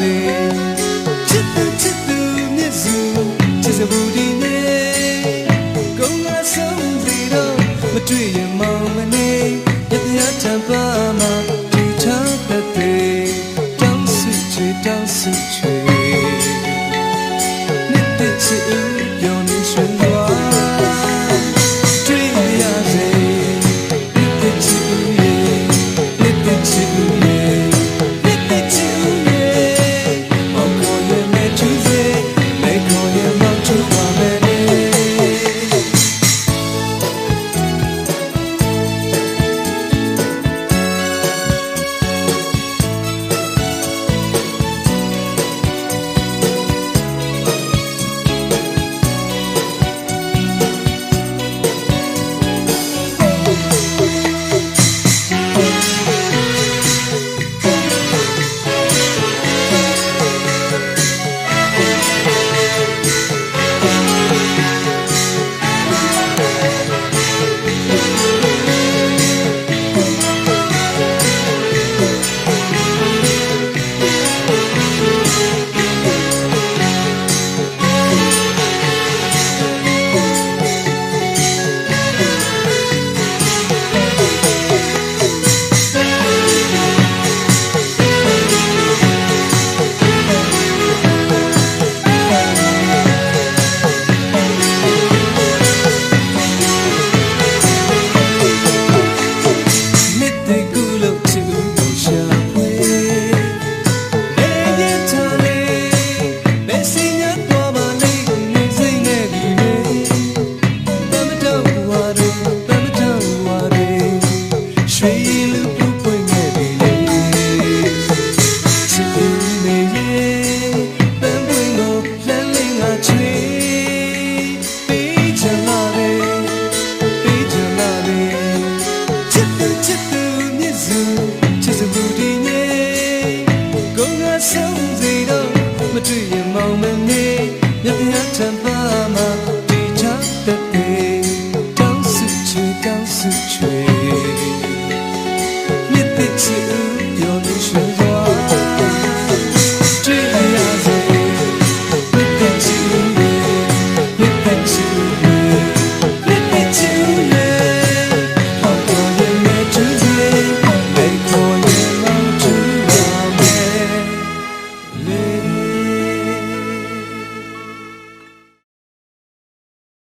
ပဲချစ်သူချစ်သူမျက်စုချစ်စဘူးဒီနေကုန်းကဆုံးပြီးတော့မတွေ့ရင်မောင်မနေရပြားချပါမှာဒီချောက်တဲ့တောင်းစုချေတောင်းစုချေနှစ်တချစ် စစ်စစ်ဘူးဒီနေ့ကုန်ကဆုံးစီတော့မတွေ့ရမောင်မနေ